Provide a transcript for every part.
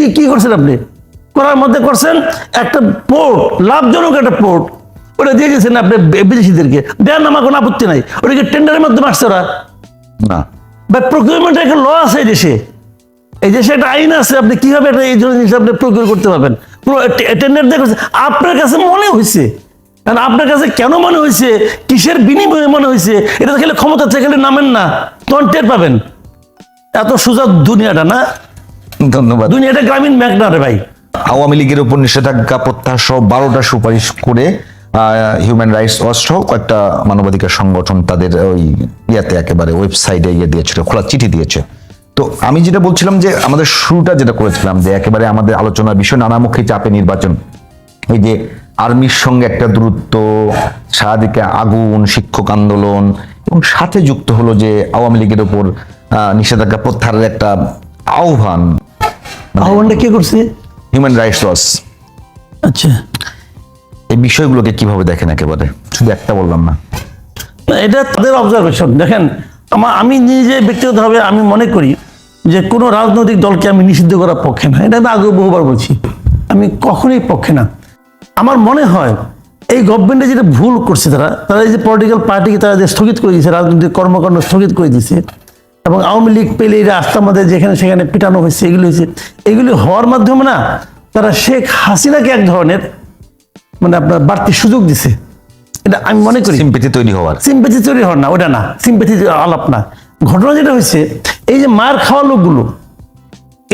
কি কি করছেন আপনি? করার মধ্যে করছেন একটা পোর্ট লাভজনক একটা পোর্ট ওটা দিয়ে গেছেন আপনি বিদেশিদেরকে। দেন আমার কোনো আপত্তি নাই। ওটাকে টেন্ডারের মাধ্যমে আসছে ওরা? না। বা প্রকিউরমেন্টের একটা ল আছে এই দেশে। এই দেশে একটা আইন আছে আপনি কীভাবে একটা এই জিনিস আপনি প্রকিউর করতে পারবেন? টেন্ডার দিয়ে আপনার কাছে মনে হয়েছে কারণ আপনার কাছে কেন মনে হয়েছে কিসের বিনিময়ে মনে হয়েছে এটা তো খেলে ক্ষমতা থেকে নামেন না। তখন টের পাবেন। এত সোজা দুনিয়াটা না? ধন্যবাদ। দুনিয়াটা গ্রামীণ ব্যাংক না রে ভাই। আওয়ামী লীগের উপর নিষেধাজ্ঞা প্রত্যাহার সহ বারোটা সুপারিশ করে হিউম্যান রাইটস ওয়াচ সহ কয়েকটা মানবাধিকার সংগঠন তাদের ওই ইয়াতে একেবারে ওয়েবসাইটে ইয়ে দিয়েছিল খোলা চিঠি দিয়েছে। তো আমি যেটা বলছিলাম যে আমাদের শুরুটা যেটা করেছিলাম যে একেবারে আমাদের আলোচনার বিষয় নানামুখী চাপে নির্বাচন। এই যে আর্মির সঙ্গে একটা দূরত্ব সারাদিকে আগুন শিক্ষক আন্দোলন এবং সাথে যুক্ত হলো যে আওয়ামী লীগের ওপর নিষেধাজ্ঞা প্রত্যাহারের একটা আহ্বান। আহ্বানটা কে করছে? হিউম্যান রাইটস ওয়াচ আচ্ছা। এই বিষয়গুলোকে কীভাবে দেখেন একেবারে? শুধু একটা বললাম না। এটা তাদের অবজারভেশন দেখেন আমার আমি নিজে ব্যক্তিগতভাবে আমি মনে করি যে কোনো রাজনৈতিক দলকে আমি নিষিদ্ধ করার পক্ষে না। এটা আমি আগে বহুবার বলছি। আমি কখনোই পক্ষে না। আমার মনে হয় এই গভর্নমেন্টে যেটা ভুল করছে তারা তারা এই যে পলিটিক্যাল পার্টিকে তারা যে স্থগিত করে দিয়েছে রাজনৈতিক কর্মকাণ্ড স্থগিত করে দিয়েছে এবং আওয়ামী লীগ পেলে এই রাস্তার মধ্যে যেখানে সেখানে পিটানো হয়েছে এগুলি হয়েছে। এগুলি হওয়ার মাধ্যমে না তারা শেখ হাসিনাকে এক ধরনের মানে আপনার বাড়তি সুযোগ দিছে। এটা আমি মনে করি। সিম্পেথি তৈরি হওয়ার। সিম্পেথি তৈরি হন না ওটা না সিম্পেথি আলাপ না। ঘটনা যেটা হয়েছে এই যে মার খাওয়া লোকগুলো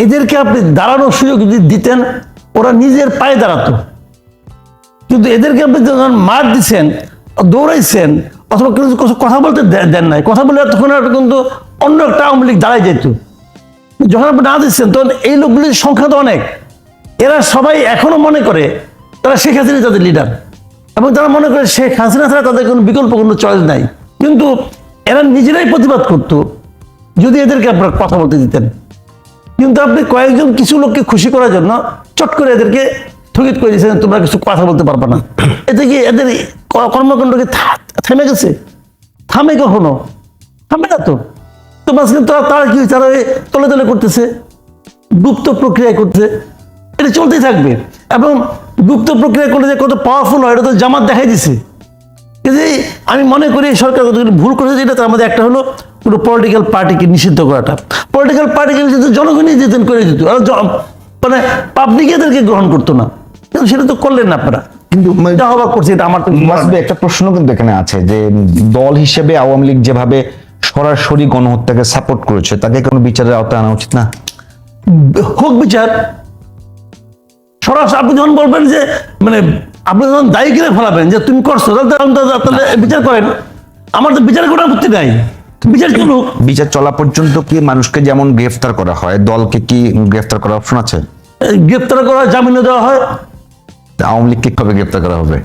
এদেরকে আপনি দাঁড়ানোর সুযোগ যদি দিতেন ওরা নিজের পায়ে দাঁড়াতো। কিন্তু এদেরকে আপনি যখন মার দিচ্ছেন দৌড়াইছেন অথবা কিছু কথা বলতে দেন নাই, কথা বলে তখন একটা কিন্তু অন্য একটা আওয়ামী লীগ দাঁড়াই যেত। যখন আপনি না দিচ্ছেন তখন এই লোকগুলির সংখ্যা তো অনেক। এরা সবাই এখনও মনে করে তারা শেখ হাসিনা তাদের লিডার এবং তারা মনে করে শেখ হাসিনা ছাড়া তাদের কোনো বিকল্প, কোনো চয়েস নাই। কিন্তু এরা নিজেরাই প্রতিবাদ করতো, যদি এদেরকে আপনারা কথা বলতে দিতেন। কিন্তু আপনি কয়েকজন কিছু লোককে খুশি করার জন্য চট করে এদেরকে স্থগিত করে দিয়েছেন, তোমরা কিছু কথা বলতে পারবে না। এতে কি এদের ক- কর্মকাণ্ড কি থা- থেমে গেছে? থামে কখনো? থামে না তো। তো মাঝখানে তারা কি তারা তলে তলে করতেছে, গুপ্ত প্রক্রিয়া করতেছে। এটা চলতেই থাকবে। এবং গুপ্ত প্রক্রিয়া করলে যে কত পাওয়ারফুল হয়, এটা তো জামাত দেখাই দিছে। কিন্তু আমি মনে করি সরকার ভুল করেছে যেটা তার মধ্যে একটা হলো পুরো পলিটিক্যাল পার্টিকে নিষিদ্ধ করাটা। পলিটিক্যাল পার্টিকে নিষিদ্ধ জনগণই দিতেন করে দিত মানে পাবলিক এদেরকে গ্রহণ করতো না। কিন্তু সেটা তো করলেন না আপনারা। কিন্তু যা হবার করছে এটা আমার তো একটা প্রশ্ন কিন্তু এখানে আছে যে দল হিসেবে আওয়ামী লীগ যেভাবে সরাসরি গণহত্যাকে সাপোর্ট করেছে তাকে কোনো বিচারের আওতায় আনা উচিত না? হোক বিচার। সরাসরি আপনি যখন বলবেন যে মানে আপনি যখন দায়ী করে ফেলাবেন যে তুমি করছ তাহলে বিচার করেন। আমার তো বিচার করার আপত্তি নাই। বিচার চলুক বিচার চলা পর্যন্ত কি মানুষকে যেমন গ্রেফতার করা হয় দলকে কি গ্রেফতার করার অপশন আছে? এই গ্রেপ্তার করা জামিনও দেওয়া হয়। আওয়ামী লীগ কীভাবে গ্রেফতার করা হবে?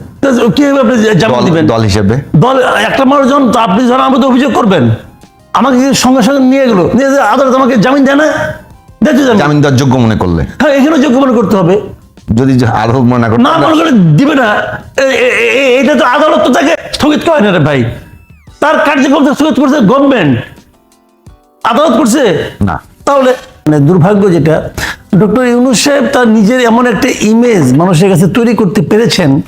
কীভাবে আপনি জামিন দিবেন? দল হিসেবে। দল একটা মানুষ যখন তো আপনি যখন আমাদের অভিযোগ করবেন। আমাকে সঙ্গে সঙ্গে নিয়ে গেলো? নিয়ে আদালত আমাকে জামিন দেয় না? জামিন। দেওয়ার যোগ্য মনে করলে। হ্যাঁ এখানে যোগ্য মনে করতে হবে। যদি আরও মনে করতে না মনে করে দিবে না। এটা তো আদালত তো তাকে স্থগিত করে না রে ভাই। তার কার্যক্রম স্থগিত করছে গভর্নমেন্ট আদালত করছে? না। তাহলে মানে দুর্ভাগ্য যেটা ডক্টর ইউনুস সাহেব তার নিজের এমন একটা ইমেজ মানুষের কাছে তৈরি করতে পেরেছেন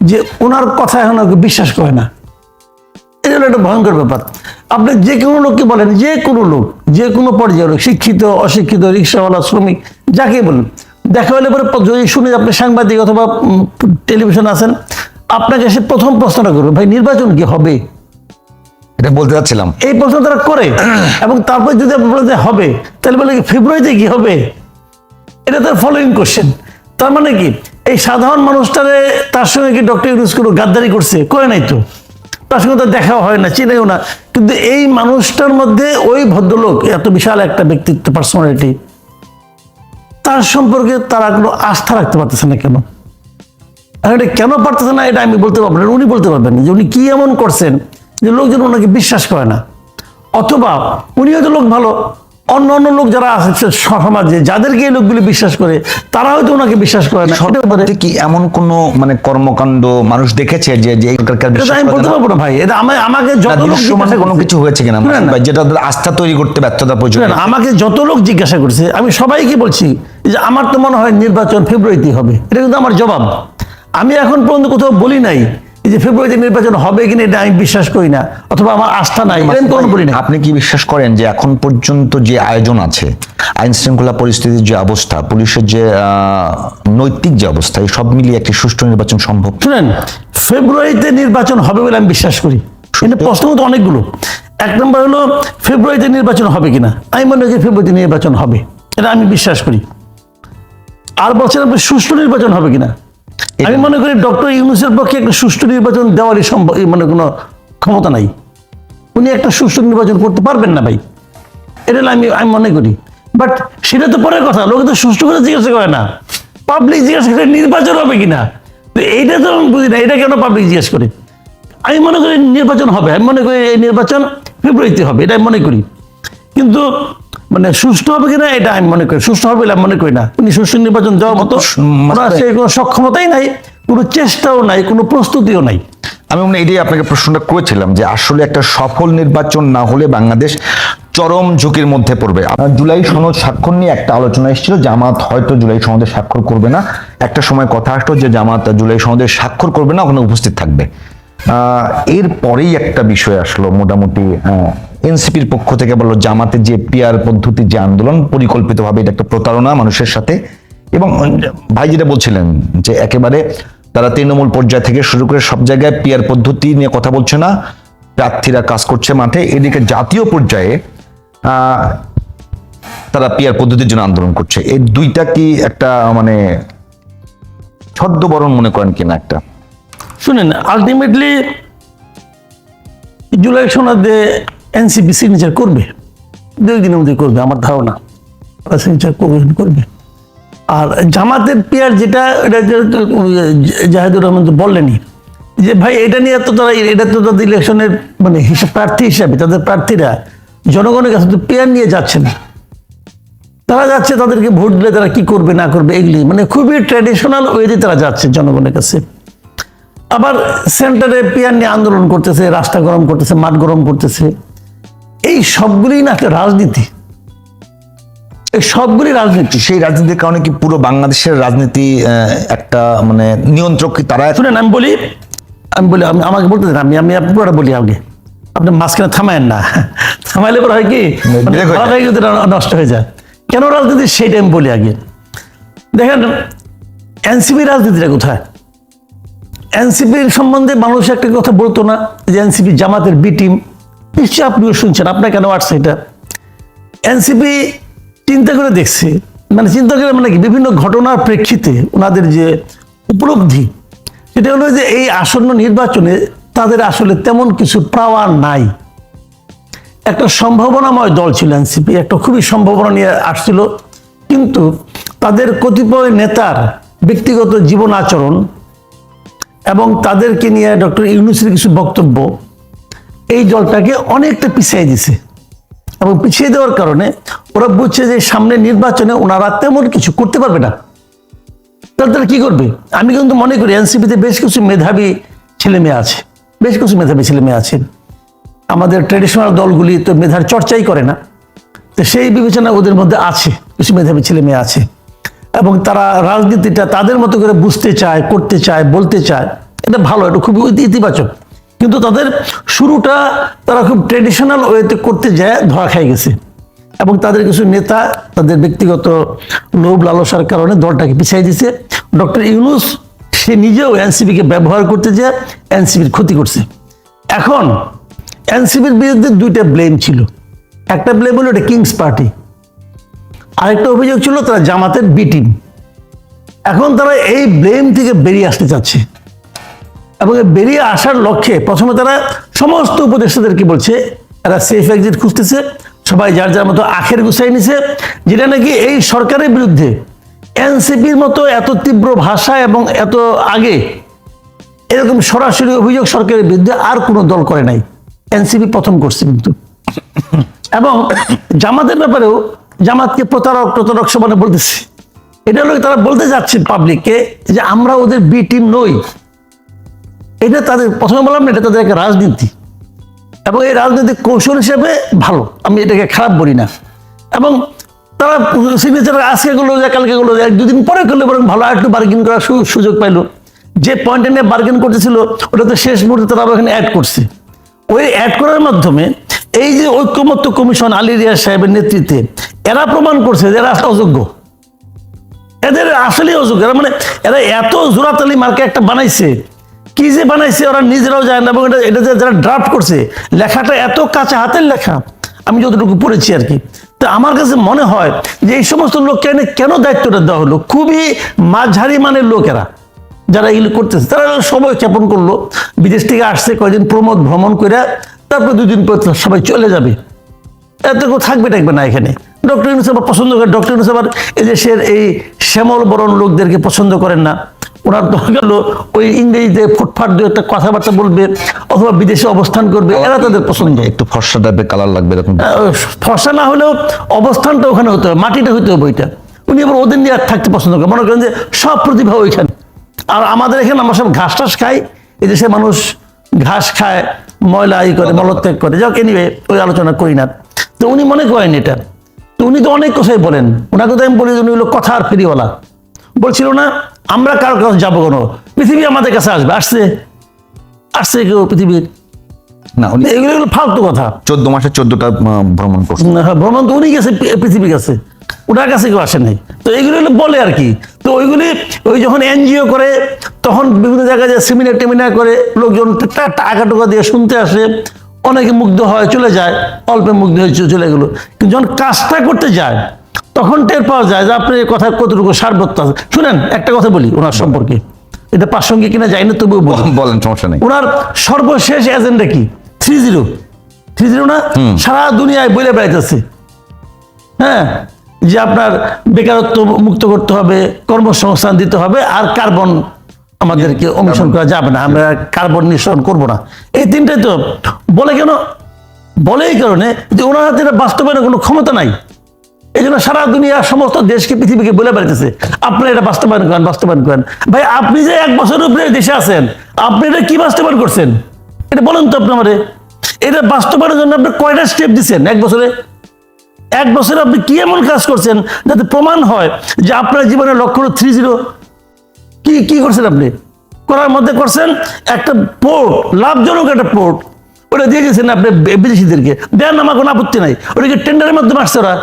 যে ওনার কথা এখন বিশ্বাস করে না। এটা হলো একটা ভয়ঙ্কর ব্যাপার। আপনি যে কোনো লোককে বলেন যে কোনো লোক যে কোনো পর্যায়ের লোক শিক্ষিত অশিক্ষিত রিক্সাওয়ালা শ্রমিক যাকে বলেন দেখা হলে পরে যদি শুনে আপনি সাংবাদিক অথবা টেলিভিশন আছেন আপনাকে সে প্রথম প্রশ্নটা করবে ভাই নির্বাচন কি হবে? এটা বলতে চাচ্ছিলাম। এই প্রশ্ন তারা করে। এবং তারপর যদি আপনি বলেন হবে তাহলে বলে কি ফেব্রুয়ারিতে কি হবে? এটা তার ফলোইং কোশ্চেন তার মানে কি? এই সাধারণ মানুষটারে তার সঙ্গে কি ডক্টর ইউনুস কোনো গাদ্দারি করছে? করে নাই তো? তার সঙ্গে তো দেখাও হয় না, চিনেও না। কিন্তু এই মানুষটার মধ্যে ওই ভদ্রলোক এত বিশাল একটা ব্যক্তিত্ব পার্সোনালিটি তার সম্পর্কে তারা কোনো আস্থা রাখতে পারতেছে না কেন? আর এটা কেন পারতেছে না, এটা আমি বলতে পারব না, উনি বলতে পারবেন যে উনি কি এমন করছেন যে লোকজন ওনাকে বিশ্বাস করে না। অথবা উনি হয়তো লোক ভালো অন্য অন্য লোক যারা আছে সমাজে যাদেরকে এই লোকগুলি বিশ্বাস করে তারা হয়তো ওনাকে বিশ্বাস করে না। সরকার কি এমন কোন মানে কর্মকাণ্ড মানুষ দেখেছে যে যে সরকার আমি বলতে পারব না ভাই। এটা আমি আমাকে যত লোক দৃশ্যমানে কোনো কিছু হয়েছে কিনা? না, না। ভাই, যেটা আস্থা তৈরি করতে ব্যর্থতা শুনেন, আমাকে যত লোক জিজ্ঞাসা করছে আমি সবাইকে বলছি যে আমার তো মনে হয় নির্বাচন ফেব্রুয়ারিতে হবে। এটা কিন্তু আমার জবাব। আমি এখন পর্যন্ত কোথাও বলি নাই যে ফেব্রুয়ারিতে নির্বাচন হবে কিনা এটা আমি বিশ্বাস করি না অথবা আমার আস্থা নাই বলি না আপনি কি বিশ্বাস করেন যে এখন পর্যন্ত যে আয়োজন আছে আইন শৃঙ্খলা পরিস্থিতির যে অবস্থা পুলিশের যে আহ, নৈতিক যে অবস্থা এই সব মিলিয়ে একটি সুষ্ঠু নির্বাচন সম্ভব? শুনেন ফেব্রুয়ারিতে নির্বাচন হবে বলে আমি বিশ্বাস করি। কিন্তু প্রশ্ন তো অনেকগুলো। এক নম্বর হলো ফেব্রুয়ারিতে নির্বাচন হবে কিনা? আমি মনে করি ফেব্রুয়ারিতে নির্বাচন হবে। এটা আমি বিশ্বাস করি। আর বলছেন আপনি সুষ্ঠু নির্বাচন হবে কিনা? আমি মনে করি ডক্টর ইউনুসের পক্ষে একটা সুষ্ঠু নির্বাচন দেওয়ারই সম্ভব মানে কোনো ক্ষমতা নাই। উনি একটা সুষ্ঠু নির্বাচন করতে পারবেন না ভাই। এটা আমি আমি মনে করি। বাট সেটা তো পরের কথা। লোকে তো সুষ্ঠু করে জিজ্ঞাসা করে না। পাবলিক জিজ্ঞাসা করে নির্বাচন হবে কিনা? তো এইটা তো আমি বুঝি না। এটা কেন পাবলিক জিজ্ঞেস করে? আমি মনে করি নির্বাচন হবে। আমি মনে করি এই নির্বাচন ফেব্রুয়ারিতে হবে। এটা আমি মনে করি। কিন্তু মানে সুষ্ঠু হবে কিনা এটা আমি মনে করি সুষ্ঠু হবে বলে মনে করি না। উনি সুষ্ঠু নির্বাচন দেওয়ার মতো ওনার সেই কোনো সক্ষমতাই নাই কোনো চেষ্টাও নাই কোনো প্রস্তুতিও নাই। আমি মনে এটাই আপনাকে প্রশ্নটা করেছিলাম যে আসলে একটা সফল নির্বাচন না হলে বাংলাদেশ চরম ঝুঁকির মধ্যে পড়বে। জুলাই সনদ স্বাক্ষর নিয়ে একটা আলোচনা এসেছিল জামাত হয়তো জুলাই সনদে স্বাক্ষর করবে না। একটা সময় কথা আসলো যে জামাত জুলাই সনদে স্বাক্ষর করবে না ওখানে উপস্থিত থাকবে। আহ, এর পরেই একটা বিষয় আসলো মোটামুটি এনসিপির পক্ষ থেকে বলল, জামাতে যে পিয়ার পদ্ধতি, যে আন্দোলন, পরিকল্পিতভাবে এটা একটা প্রতারণা মানুষের সাথে। এবং ভাই যেটা বলছিলেন যে একেবারে তারা তৃণমূল পর্যায় থেকে শুরু করে সব জায়গায় পিয়ার পদ্ধতি নিয়ে কথা বলছে না, প্রার্থীরা কাজ করছে মাঠে, এদিকে জাতীয় পর্যায়ে তারা পিয়ার পদ্ধতির জন্য আন্দোলন করছে। এই দুইটা কি একটা মানে ছদ্মবরণ মনে করেন কিনা একটা? শুনেন আলটিমেটলি জুলাই সনদে এনসিপি সিগনেচার করবে দুই দিনের মধ্যে করবে, আমার ধারণা। ওরা সিগনেচার করবে করবে। আর জামাতের পেয়ার যেটা, এটা জাহেদুর রহমান তো বললেনই, যে ভাই, এটা নিয়ে তো তারা, এটা তো তাদের ইলেকশনের মানে হিসাব, প্রার্থী হিসাবে, তাদের প্রার্থীরা, জনগণের কাছে তো পেয়ার নিয়ে যাচ্ছে না। তারা যাচ্ছে, তাদেরকে ভোট দিলে তারা কি করবে, না করবে, এগুলি মানে খুবই ট্র্যাডিশনাল ওয়েতে তারা যাচ্ছে জনগণের কাছে। আবার সেন্টারে পিয়ার নিয়ে আন্দোলন করতেছে, রাস্তা গরম করতেছে, মাঠ গরম করতেছে। এই সবগুলি না একটা রাজনীতি। এই সবগুলি রাজনীতি। সেই রাজনীতির কারণে কি পুরো বাংলাদেশের রাজনীতি একটা মানে নিয়ন্ত্রক কি তারা? শুনেন আমি বলি আমি বলি আমি আমাকে বলতে দেন আমি আমি পুরোটা বলি আগে। আপনি মাঝখানে থামায়েন না। থামাইলে পরে হয় কি? মানে নষ্ট হয়ে যায়। কেন রাজনীতি? সেইটা আমি বলি আগে। দেখেন এনসিপি রাজনীতিটা কোথায়? এনসিপির সম্বন্ধে মানুষ একটা কথা বলতো না যে এনসিপি জামাতের বি টিম। নিশ্চয়ই আপনিও শুনছেন, আপনার কেন আসছে এটা? এনসিপি চিন্তা করে দেখছে মানে চিন্তা করে মানে কি, বিভিন্ন ঘটনার প্রেক্ষিতে ওনাদের যে উপলব্ধি, সেটা হলো যে এই আসন্ন নির্বাচনে তাদের আসলে তেমন কিছু পাওয়ার নাই। একটা সম্ভাবনাময় দল ছিল এনসিপি, একটা খুবই সম্ভাবনা নিয়ে আসছিল, কিন্তু তাদের কতিপয় নেতার ব্যক্তিগত জীবন আচরণ এবং তাদেরকে নিয়ে ডক্টর ইউনুসের কিছু বক্তব্য এই দলটাকে অনেকটা পিছিয়ে দিছে। এবং পিছিয়ে দেওয়ার কারণে ওরা বুঝছে যে সামনে নির্বাচনে ওনারা তেমন কিছু করতে পারবে না। তাহলে তারা কি করবে? আমি কিন্তু মনে করি এনসিপিতে বেশ কিছু মেধাবী ছেলে মেয়ে আছে। বেশ কিছু মেধাবী ছেলে মেয়ে আছেন আমাদের ট্রেডিশনাল দলগুলি তো মেধার চর্চাই করে না। তো সেই বিবেচনা ওদের মধ্যে আছে, কিছু মেধাবী ছেলে মেয়ে আছে। এবং তারা রাজনীতিটা তাদের মতো করে বুঝতে চায়, করতে চায়, বলতে চায়। এটা ভালো, এটা খুবই ইতিবাচক। কিন্তু তাদের শুরুটা তারা খুব ট্রেডিশনাল ওয়েতে করতে যায় ধরা খাই গেছে। এবং তাদের কিছু নেতা, তাদের ব্যক্তিগত লোভ লালসার কারণে দলটাকে পিছিয়ে দিয়েছে ডক্টর ইউনুস, সে নিজেও এনসিপিকে ব্যবহার করতে যায়, এনসিপির ক্ষতি করছে। এখন এনসিপির বিরুদ্ধে দুইটা ব্লেম ছিল। একটা ব্লেম হলো এটা কিংস পার্টি আরেকটা অভিযোগ ছিল তারা জামাতের বি টিম এখন তারা এই ব্লেম থেকে বেরিয়ে আসতে চাচ্ছে। এবং বেরিয়ে আসার লক্ষ্যে প্রথমে তারা সমস্ত উপদেষ্টাদেরকে বলছে? এরা সেফ এক্সিট খুঁজতেছে। সবাই যার যার মতো আখের গুছাই নিছে। যেটা নাকি এই সরকারের বিরুদ্ধে এনসিপির মতো এত তীব্র ভাষা এবং এত আগে এরকম সরাসরি অভিযোগ সরকারের বিরুদ্ধে আর কোনো দল করে নাই। এনসিপি প্রথম করছে কিন্তু। এবং জামাতের ব্যাপারেও জামাতকে প্রতারক প্রতারক সমানে বলতেছে। এটা হলো তারা বলতে যাচ্ছে পাবলিককে যে আমরা ওদের বি টিম নই। এটা তাদের, প্রথমে বললাম এটা তাদের একটা রাজনীতি। এবং এই রাজনৈতিক কৌশল হিসেবে ভালো। আমি এটাকে খারাপ বলি না। এবং তারা সিগনেচার আজকে করল যে, কালকে করল যে এক দুদিন পরে করলে, বরং ভালো একটু বার্গেন করার সুযোগ পাইলো। যে পয়েন্টে নিয়ে বার্গেন করতেছিল, ওটা তো শেষ মুহূর্তে তারা ওখানে অ্যাড করছে। ওই অ্যাড করার মাধ্যমে এই যে ঐক্যমত্য কমিশন আলী রিয়াজ সাহেবের নেতৃত্বে, এরা প্রমাণ করছে যে এরা অযোগ্য। এদের আসলেই অযোগ্য। এরা মানে এরা এত জোরাতালি মার্কে একটা বানাইছে কি যে বানাইছে ওরা নিজেরাও জানে না এবং এটা এটা যারা ড্রাফট করছে, লেখাটা এত কাঁচা হাতের লেখা, আমি যতটুকু পড়েছি আর কি। তো আমার কাছে মনে হয় যে এই সমস্ত লোককে এনে কেন দায়িত্বটা দেওয়া হলো? খুবই মাঝারি মানের লোকেরা যারা এগুলো করতেছে, তারা সময় ক্ষেপণ করল। বিদেশ থেকে আসছে, কয়দিন প্রমোদ ভ্রমণ করে তারপর দুদিন পর সবাই চলে যাবে। এত কেউ থাকবে টাকবে না এখানে। ডক্টর ইউনুস আবার পছন্দ করে ডক্টর ইউনুস আবার এই দেশের এই শ্যামল বরণ লোকদেরকে পছন্দ করেন না। ওনার দরকার হলো ওই ইংরেজিতে ফুটফাট দিয়ে একটা কথাবার্তা বলবে অথবা বিদেশে অবস্থান করবে এরা তাদের পছন্দ। একটু ফর্সা টাইপের কালার লাগবে এরকম। ফর্সা না হলেও অবস্থানটা ওখানে হতে হবে মাটিটা হতে হবে ওইটা। উনি আবার ওদের নিয়ে আর থাকতে পছন্দ করেন মনে করেন যে সব প্রতিভা ওইখানে। আর আমাদের এখানে আমরা সব ঘাস টাস খাই এই দেশের মানুষ ঘাস খায় ময়লা ই করে মলত্যাগ করে। যাক এনিওয়ে ওই আলোচনা করি না। তো উনি মনে করেন এটা। তো উনি তো অনেক কথাই বলেন। ওনাকে তো আমি বলি যে উনি হলো কথা আর ফেরিওয়ালা। বলছিল না আমরা কারও কাছে যাব কোনো? পৃথিবী আমাদের কাছে আসবে। আসছে? আসছে কেউ পৃথিবীর? না উনি এগুলো এগুলো ফালতু কথা। চোদ্দ মাসে চোদ্দটা ভ্রমণ করছে। হ্যাঁ, ভ্রমণ তো উনি গেছে পৃ- পৃথিবীর কাছে। ওনার কাছে কেউ আসে নাই। তো এইগুলো বলে আর কি। তো ওইগুলি ওই যখন এনজিও করে তখন বিভিন্ন জায়গায় যে সেমিনার টেমিনার করে লোকজন টাকা টাকা দিয়ে শুনতে আসে। অনেকে মুগ্ধ হয় চলে যায়। অল্পে মুগ্ধ হয়ে চলে গেলো। কিন্তু যখন কাজটা করতে যায় তখন টের পাওয়া যায় যে আপনার এই কথা কতটুকু সারবত্য আছে। শুনেন একটা কথা বলি ওনার সম্পর্কে। এটা প্রাসঙ্গিক কিনা যাই না তবুও বলেন সমস্যা নেই। ওনার সর্বশেষ এজেন্ডা কি? Three zero. থ্রি জিরো না? সারা দুনিয়ায় বলে বেড়াইতেছে। হ্যাঁ? যে আপনার বেকারত্ব মুক্ত করতে হবে কর্মসংস্থান দিতে হবে আর কার্বন আমাদেরকে অনুসরণ করা যাবে না। আমরা কার্বন নিঃসরণ করব না। এই তিনটাই তো বলে কেন? বলে এই কারণে যে ওনার হাতে বাস্তবায়নের কোনো ক্ষমতা নাই। এই জন্য সারা দুনিয়া সমস্ত দেশকে, পৃথিবীকে বলে বেড়াইতেছে। আপনি এটা বাস্তবায়ন করেন বাস্তবায়ন করেন। ভাই, আপনি যে এক বছরের উপরে দেশে আছেন, আপনি এটা কি বাস্তবায়ন করছেন? এটা বলেন তো আপনি আমারে। এটা বাস্তবায়নের জন্য আপনি কয়টা স্টেপ দিচ্ছেন এক বছরে? এক বছরে আপনি কি এমন কাজ করছেন যাতে প্রমাণ হয় যে আপনার জীবনের লক্ষ্য থ্রি জিরো কি কি করছেন আপনি? করার মধ্যে করছেন একটা পোর্ট লাভজনক একটা পোর্ট ওটা দিয়ে গেছেন আপনি বিদেশিদেরকে। দেন আমার কোনো আপত্তি নাই। ওটাকে টেন্ডারের মাধ্যমে আসছে ওরা।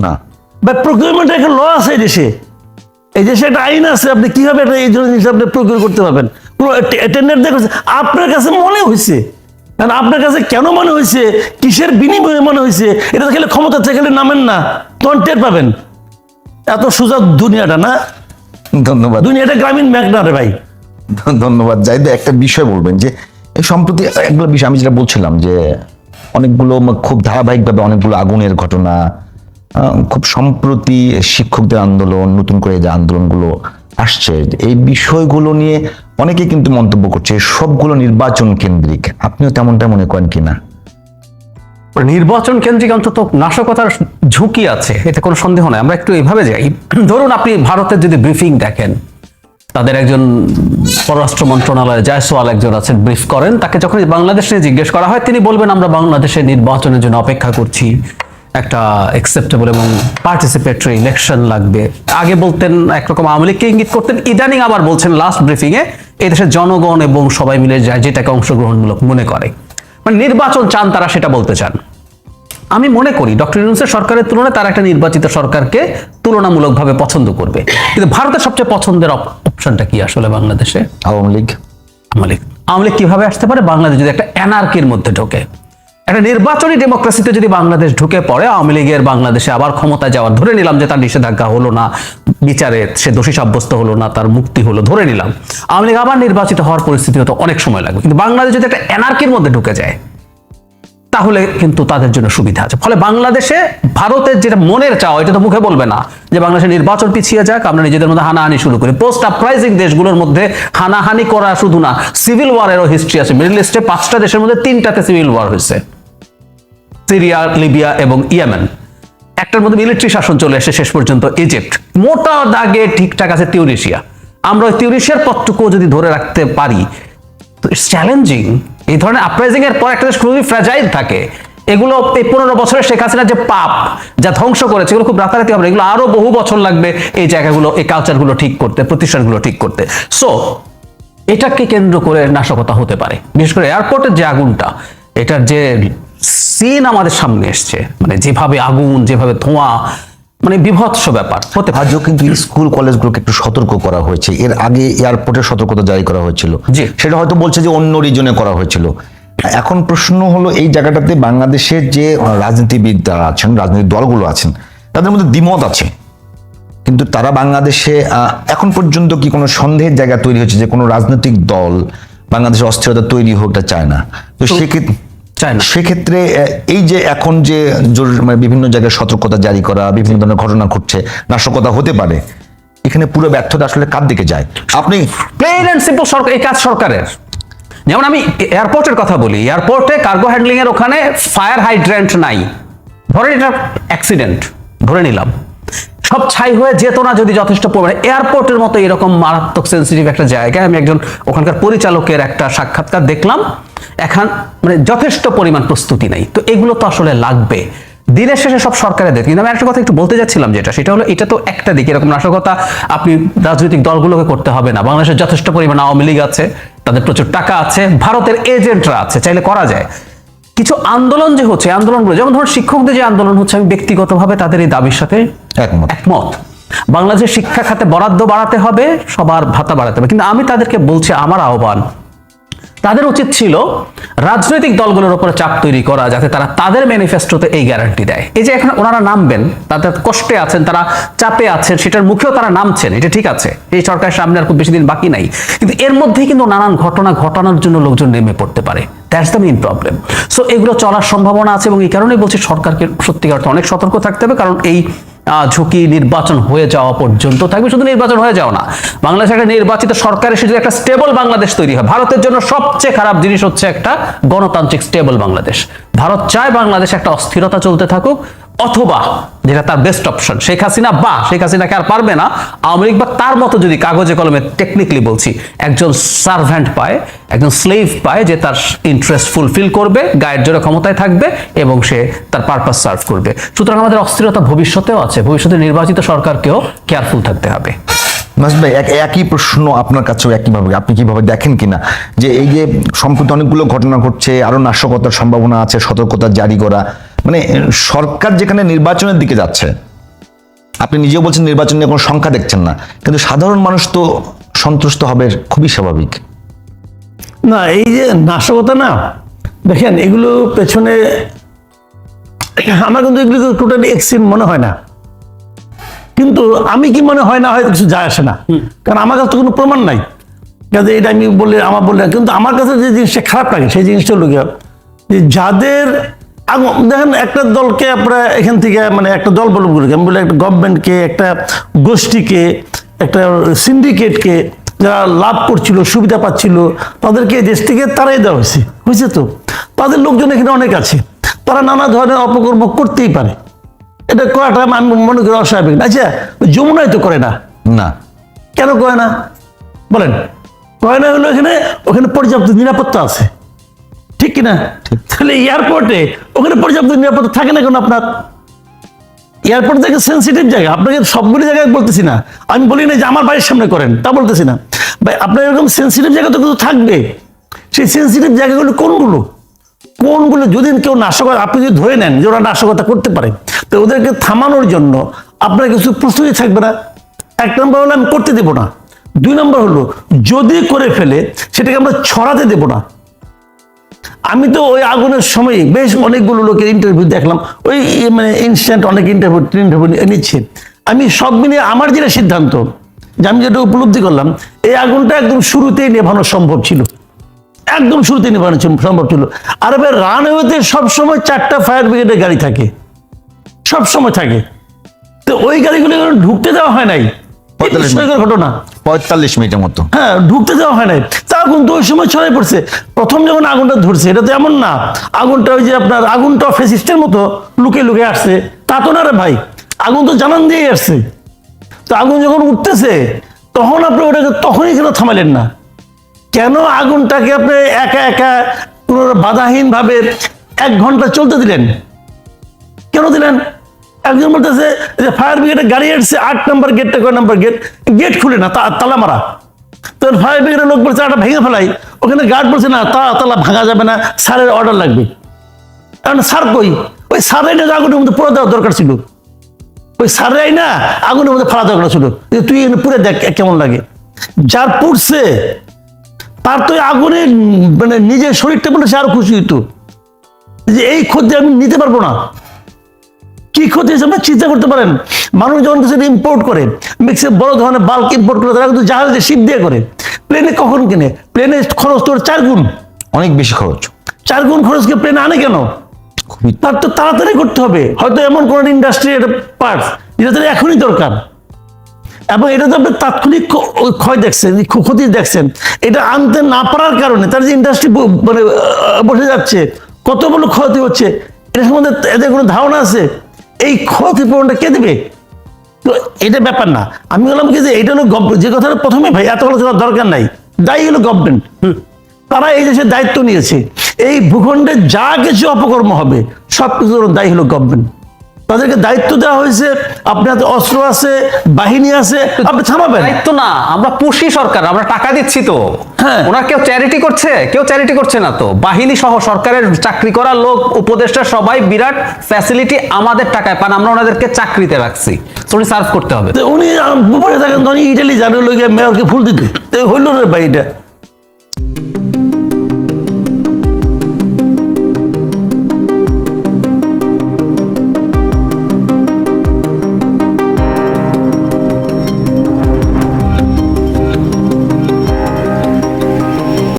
না। বা প্রকিউরমেন্টের একটা ল আছে এই দেশে। এই দেশে একটা আইন আছে আপনি কীভাবে একটা এই জিনিস আপনি প্রকিউর করতে পারবেন? পুরো টেন্ডার দিয়ে আপনার কাছে মনে হয়েছে? কারণ আপনার কাছে কেন মনে হয়েছে? কিসের বিনিময়ে মনে হয়েছে? এটা খেলে ক্ষমতা খেলে নামেন না। তখন টের পাবেন। এত সোজা দুনিয়াটা না? ধন্যবাদ। দুনিয়াটা গ্রামীণ ম্যাক না রে ভাই। ধন্যবাদ। জাহিদ একটা বিষয় বলবেন যে এই সম্প্রতি একগুলো বিষয় আমি যেটা বলছিলাম যে অনেকগুলো খুব ধারাবাহিকভাবে অনেকগুলো আগুনের ঘটনা খুব সম্প্রতি শিক্ষকদের আন্দোলন, নতুন করে যে আন্দোলনগুলো আসছে, এই বিষয়গুলো নিয়ে অনেকে কিন্তু মন্তব্য করছে, সবগুলো নির্বাচন কেন্দ্রিক। আপনিও তেমনটা মনে করেন কিনা? নির্বাচন কেন্দ্রিক অন্তত নাশকতার ঝুঁকি আছে, এতে কোনো সন্দেহ নাই। আমরা একটু এভাবে যাই। ধরুন আপনি ভারতের যদি ব্রিফিং দেখেন, তাদের একজন পররাষ্ট্র মন্ত্রণালয়ে জয়সওয়াল একজন আছেন, ব্রিফ করেন, তাকে যখন বাংলাদেশ জিজ্ঞেস করা হয়, তিনি বলবেন, আমরা বাংলাদেশে নির্বাচনের জন্য অপেক্ষা করছি। একটা একসেপ্টেবল এবং পার্টিসিপেটরি ইলেকশন লাগবে। আগে বলতেন একরকম আওয়ামী লীগকে ইঙ্গিত করতেন ইদানিং আবার বলছেন লাস্ট ব্রিফিং এ এই দেশের জনগণ এবং সবাই মিলে যায় যেটাকে অংশগ্রহণমূলক মনে করে। মানে নির্বাচন চান তারা সেটা বলতে চান। আমি মনে করি ডক্টর ইউনুসের সরকারের তুলনায় তারা একটা নির্বাচিত সরকারকে তুলনামূলকভাবে পছন্দ করবে। কিন্তু ভারতের সবচেয়ে পছন্দের অপশনটা কি আসলে বাংলাদেশে? আওয়ামী লীগ। আওয়ামী লীগ। আওয়ামী লীগ কীভাবে আসতে পারে? বাংলাদেশ যদি একটা অ্যানার্কির মধ্যে ঢোকে। একটা নির্বাচনী ডেমোক্রেসিতে যদি বাংলাদেশ ঢুকে পড়ে, আওয়ামী লীগের বাংলাদেশে আবার ক্ষমতায় যাওয়ার, ধরে নিলাম যে তার নিষেধাজ্ঞা হলো না বিচারে সে দোষী সাব্যস্ত হলো না, তার মুক্তি হলো, ধরে নিলাম। আওয়ামী লীগ আবার নির্বাচিত হওয়ার পরিস্থিতি হতো অনেক সময় লাগবে। কিন্তু বাংলাদেশ যদি একটা এনআরকির মধ্যে ঢুকে যায় তাহলে কিন্তু তাদের জন্য সুবিধা আছে। ফলে বাংলাদেশে ভারতের যেটা মনের চাওয়া, এটা তো মুখে বলবে না, যে বাংলাদেশে নির্বাচন পিছিয়ে যাক, আমরা নিজেদের মধ্যে হানাহানি শুরু করি। পোস্ট আপরাইজিং দেশগুলোর মধ্যে হানাহানি করা শুধু না সিভিল ওয়ারেরও হিস্ট্রি আছে। মিডল ইস্টে পাঁচটা দেশের মধ্যে তিনটাতে সিভিল ওয়ার হয়েছে। সিরিয়া, লিবিয়া এবং ইয়েমেন। একটার মধ্যে মিলিটারি শাসন চলে আসে শেষ পর্যন্ত ইজিপ্ট মোটা দাগে ঠিকঠাক আছে তিউরিশিয়া। আমরা ওই তিউরিশিয়ার পথটুকু যদি ধরে রাখতে পারি, তো ইটস চ্যালেঞ্জিং এই ধরনের আপরাইজিং এর পর একটা খুবই ফ্র্যাজাইল থাকে। এগুলো এই পনেরো বছরের শেখ হাসিনার যে পাপ, যা ধ্বংস করেছে, এগুলো খুব রাতারাতি হবে এগুলো আরও বহু বছর লাগবে এই জায়গাগুলো, এই কালচারগুলো ঠিক করতে, প্রতিষ্ঠানগুলো ঠিক করতে। সো এটাকে কেন্দ্র করে নাশকতা হতে পারে। বিশেষ করে এয়ারপোর্টের যে আগুনটা, এটার যে সিন আমাদের সামনে এসছে মানে যেভাবে আগুন, যেভাবে ধোঁয়া মানে বিভৎস ব্যাপার হতে আজও কিন্তু স্কুল কলেজগুলোকে একটু সতর্ক করা হয়েছে। এর আগে এয়ারপোর্টে সতর্কতা জারি করা হয়েছিল। জি। সেটা হয়তো বলছে যে অন্য রিজনে করা হয়েছিল। এখন প্রশ্ন হলো এই জায়গাটাতে বাংলাদেশের যে রাজনীতিবিদ যারা আছেন রাজনৈতিক দলগুলো আছেন তাদের মধ্যে দ্বিমত আছে। কিন্তু তারা বাংলাদেশে এখন পর্যন্ত কি কোনো সন্দেহের জায়গা তৈরি হয়েছে যে কোনো রাজনৈতিক দল বাংলাদেশে অস্থিরতা তৈরি হোক এটা চায় না। তো সেক্ষেত্রে চায় না। সেক্ষেত্রে এই যে এখন যে মানে বিভিন্ন জায়গায় সতর্কতা জারি করা বিভিন্ন ধরনের ঘটনা ঘটছে নাশকতা হতে পারে এখানে পুরো ব্যর্থতা আসলে কার দিকে যায়? আপনি প্লেন অ্যান্ড সিম্পল সরকার এই কাজ সরকারের। যেমন আমি এয়ারপোর্টের কথা বলি এয়ারপোর্টে কার্গো হ্যান্ডলিং এর ওখানে ফায়ার হাইড্রেন্ট নাই। ধরে এটা অ্যাক্সিডেন্ট ধরে নিলাম। সব ছাই হয়ে যেত না যদি যথেষ্ট পরিমাণে। এয়ারপোর্টের মতো এরকম মারাত্মক সেন্সিটিভ একটা জায়গায় আমি একজন ওখানকার পরিচালকের একটা সাক্ষাৎকার দেখলাম। এখন মানে যথেষ্ট পরিমাণ প্রস্তুতি নেই। তো এগুলো তো আসলে লাগবে। দিনের শেষে সব সরকারের দেখ কিন্তু আমি একটা কথা একটু বলতে যাচ্ছিলাম যেটা, সেটা হলো এটা তো একটা দিক। এরকম নাশকতা আপনি রাজনৈতিক দলগুলোকে করতে হবে না। বাংলাদেশের যথেষ্ট পরিমাণ আওয়ামী লীগ আছে, তাদের প্রচুর টাকা আছে, ভারতের এজেন্টরা আছে, চাইলে করা যায়। কিছু আন্দোলন যে হচ্ছে আন্দোলনগুলো যেমন ধরুন শিক্ষকদের যে আন্দোলন হচ্ছে, আমি ব্যক্তিগতভাবে তাদের এই দাবির সাথে একমত। একমত। বাংলাদেশের শিক্ষা খাতে বরাদ্দ বাড়াতে হবে, সবার ভাতা বাড়াতে হবে। কিন্তু আমি তাদেরকে বলছি, আমার আহ্বান, তাদের উচিত ছিল রাজনৈতিক দলগুলোর উপরে চাপ তৈরি করা, যাতে তারা তাদের ম্যানিফেস্টোতে এই গ্যারান্টি দেয়। এই যে এখানে ওনারা নামবেন তাদের কষ্টে আছেন, তারা চাপে আছেন, সেটার মুখেও তারা নামছেন, এটা ঠিক আছে। এই সরকারের সামনে আর খুব বেশি দিন বাকি নাই। কিন্তু এর মধ্যেই কিন্তু নানান ঘটনা ঘটানোর জন্য লোকজন নেমে পড়তে পারে। That's the main problem so এগুলো চলার সম্ভাবনা আছে এবং এই কারণেই বলছি সরকারকে সত্যিকার অনেক সতর্ক থাকতে হবে, কারণ এই ঝুঁকি নির্বাচন হয়ে যাওয়া পর্যন্ত থাকবে? শুধু নির্বাচন হয়ে যাও না, বাংলাদেশে একটা নির্বাচিত সরকারের এসে যদি একটা স্টেবল বাংলাদেশ তৈরি হয়, ভারতের জন্য সবচেয়ে খারাপ জিনিস হচ্ছে একটা গণতান্ত্রিক স্টেবল বাংলাদেশ। ভারত চায় বাংলাদেশে একটা অস্থিরতা চলতে থাকুক অথবা যেটা তার বেস্ট অপশন শেখ হাসিনা বা শেখ হাসিনাকে আর পারবে না, আওয়ামী লীগ বা তার মতো যদি কাগজে কলমে টেকনিক্যালি বলছি, একজন সার্ভেন্ট পায়, একজন স্লেভ পায় যে তার ইন্টারেস্ট ফুলফিল করবে, গায়ের জোরে ক্ষমতায় থাকবে এবং সে তার পারপাস সার্ভ করবে। সুতরাং আমাদের অস্থিরতা ভবিষ্যতেও আছে, ভবিষ্যতে নির্বাচিত সরকারকেও কেয়ারফুল থাকতে হবে। মাস ভাই, এক- একই প্রশ্ন আপনার কাছেও একইভাবে, আপনি কীভাবে দেখেন কিনা? যে এই যে সম্প্রতি অনেকগুলো ঘটনা ঘটছে, আরও নাশকতার সম্ভাবনা আছে, সতর্কতা জারি করা মানে সরকার যেখানে নির্বাচনের দিকে যাচ্ছে আপনি নিজেও বলছেন নির্বাচন নিয়ে কোনো সংখ্যা দেখছেন না কিন্তু সাধারণ মানুষ তো সন্তুষ্ট হবে খুবই স্বাভাবিক। না এই যে নাশকতা না দেখেন এগুলো পেছনে আমার কিন্তু এগুলো টোটালি এক্সিম মনে হয় না। কিন্তু আমি কি মনে হয় না হয়তো কিছু যায় আসে না। কারণ আমার কাছে তো কোনো প্রমাণ নাই। কাজে এটা আমি বললে আমার বললে কিন্তু আমার কাছে যে জিনিসটা খারাপ লাগে সেই জিনিসটা হলো যে যাদের দেখেন একটা দলকে আপনারা এখান থেকে মানে একটা দল বলব আমি বলি একটা গভর্নমেন্টকে একটা গোষ্ঠীকে একটা সিন্ডিকেটকে যারা লাভ করছিল সুবিধা পাচ্ছিল তাদেরকে এই দেশ থেকে তারাই দেওয়া হয়েছে। হয়েছে তো? তাদের লোকজন এখানে অনেক আছে। তারা নানা ধরনের অপকর্ম করতেই পারে। এটা করাটা আমি মনে করি অস্বাভাবিক। না। আচ্ছা যমুনায় তো করে না। না। কেন করে না? বলেন। করে না হলো এখানে ওখানে পর্যাপ্ত নিরাপত্তা আছে। ঠিক কিনা? তাহলে এয়ারপোর্টে ওখানে পর্যাপ্ত নিরাপত্তা থাকে না কেন আপনার? এয়ারপোর্ট থেকে সেন্সিটিভ জায়গা, আপনাকে সবগুলি জায়গায় বলতেছি না। আমি বলি না যে আমার বাড়ির সামনে করেন, তা বলতেছি না। ভাই, আপনার এরকম সেন্সিটিভ জায়গা তো কিন্তু থাকবে। সেই সেন্সিটিভ জায়গাগুলো কোনগুলো? কোনগুলো যদি কেউ নাশকতা, আপনি যদি ধরে নেন যে ওরা নাশকতা করতে পারে, তো ওদেরকে থামানোর জন্য আপনার কিছু প্রস্তুতি থাকবে না। এক নম্বর হলো, আমি করতে দেবো না। দুই নম্বর হলো, যদি করে ফেলে, সেটাকে আমরা ছড়াতে দেবো না। আমি তো ওই আগুনের সময় বেশ অনেকগুলো লোকের ইন্টারভিউ দেখলাম। ওই মানে ইনস্ট্যান্ট অনেক ইন্টারভিউ ইন্টারভিউ নিচ্ছে আমি সব মিলিয়ে আমার যেটা সিদ্ধান্ত, যে আমি যেটা উপলব্ধি করলাম, এই আগুনটা একদম শুরুতেই নেভানো সম্ভব ছিল। একদম শুরুতে নেভানো সম্ভব ছিল। আর এবার রানওয়েতে সবসময় চারটা ফায়ার ব্রিগেডের গাড়ি থাকে। সব সময় থাকে। তো ওই গাড়িগুলো ঢুকতে দেওয়া হয় নাই। ঘটনা। পঁয়তাল্লিশ মিনিটের মতো। হ্যাঁ ঢুকতে দেওয়া হয় নাই। তা আগুন তো ওই সময় ছড়াই পড়ছে। প্রথম যখন আগুনটা ধরছে এটা তো এমন না। আগুনটা ওই যে আপনার আগুনটা ফেসিস্টের মতো লুকে লুকে আসছে। তা তো না রে ভাই। আগুন তো জানান দিয়েই আসছে। তো আগুন যখন উঠতেছে তখন আপনি ওটাকে তখনই কেন থামালেন না? কেন আগুনটাকে আপনি একা একা কোনো বাধাহীন ভাবে এক ঘণ্টা চলতে দিলেন? কেন দিলেন? একজন বলতেছে যে ফায়ার ব্রিগেডের গাড়ি এসছে, আট নম্বর গেটটা কয় নম্বর গেট গেট খুলে না, তা- তালা মারা। তো ফায়ার ব্রিগেডের লোক বলছে একটা ভেঙে ফেলাই। ওখানে গার্ড বলছে, না, তা তালা ভাঙা যাবে না, স্যারের অর্ডার লাগবে। কারণ স্যার কই? ওই স্যারের আগুনের মধ্যে পুরো দেওয়া দরকার ছিল। ওই সারাই না, আগুনের মধ্যে ফালা দরকার ছিল। তুই এখানে পুরে দেখ কেমন লাগে। যার পুড়ছে, তার তো আগুনে মানে নিজের শরীরটা বলে সে আরও খুশি হইতো। যে এই ক্ষতি আমি নিতে পারব না। কি ক্ষতি হয়েছে আপনারা চিন্তা করতে পারেন। মানুষ যখন কিছু ইম্পোর্ট করে মিক্সে বড় ধরনের বাল্ক ইম্পোর্ট করে তারা কিন্তু জাহাজে শিপ দিয়ে করে। প্লেনে কখন কিনে? প্লেনে খরচ তোর চার গুণ। অনেক বেশি খরচ। চার গুণ খরচকে প্লেনে আনে কেন? তার তো তাড়াতাড়ি করতে হবে। হয়তো এমন কোন ইন্ডাস্ট্রি পার্টস যেটা তার এখনই দরকার। এবং এটা তো আপনি তাৎক্ষণিক ক্ষয় দেখছেন ক্ষতি দেখছেন। এটা আনতে না পারার কারণে তার যে ইন্ডাস্ট্রি মানে বসে যাচ্ছে কত বড় ক্ষতি হচ্ছে এটার সম্বন্ধে এদের কোনো ধারণা আছে? এই ক্ষতিপূরণটা কে দেবে? তো এটা ব্যাপার না। আমি বললাম কি যে এটা হলো যে কথাটা প্রথমে ভাই, এত আলোচনার দরকার নাই। দায়ী হলো গভর্নমেন্ট তারা এই দেশের দায়িত্ব নিয়েছে। এই ভূখণ্ডে যা কিছু অপকর্ম হবে সব কিছুর দায়ী হলো গভর্নমেন্ট তাদেরকে দায়িত্ব দেওয়া হয়েছে আপনার অস্ত্র আছে বাহিনী আছে আপনি থামাবেন। দায়িত্ব না আমরা পুষি সরকার আমরা টাকা দিচ্ছি তো। হ্যাঁ। ওনার কেউ চ্যারিটি করছে? কেউ চ্যারিটি করছে না তো। বাহিনী সহ সরকারের চাকরি করা লোক উপদেষ্টা সবাই বিরাট ফ্যাসিলিটি আমাদের টাকায় পান আমরা ওনাদেরকে চাকরিতে রাখছি। উনি সার্ভ করতে হবে। উনি আম, থাকেন ইটালি জানে লোক মেয়রকে ফুল দিতে। হইল রে ভাই এটা?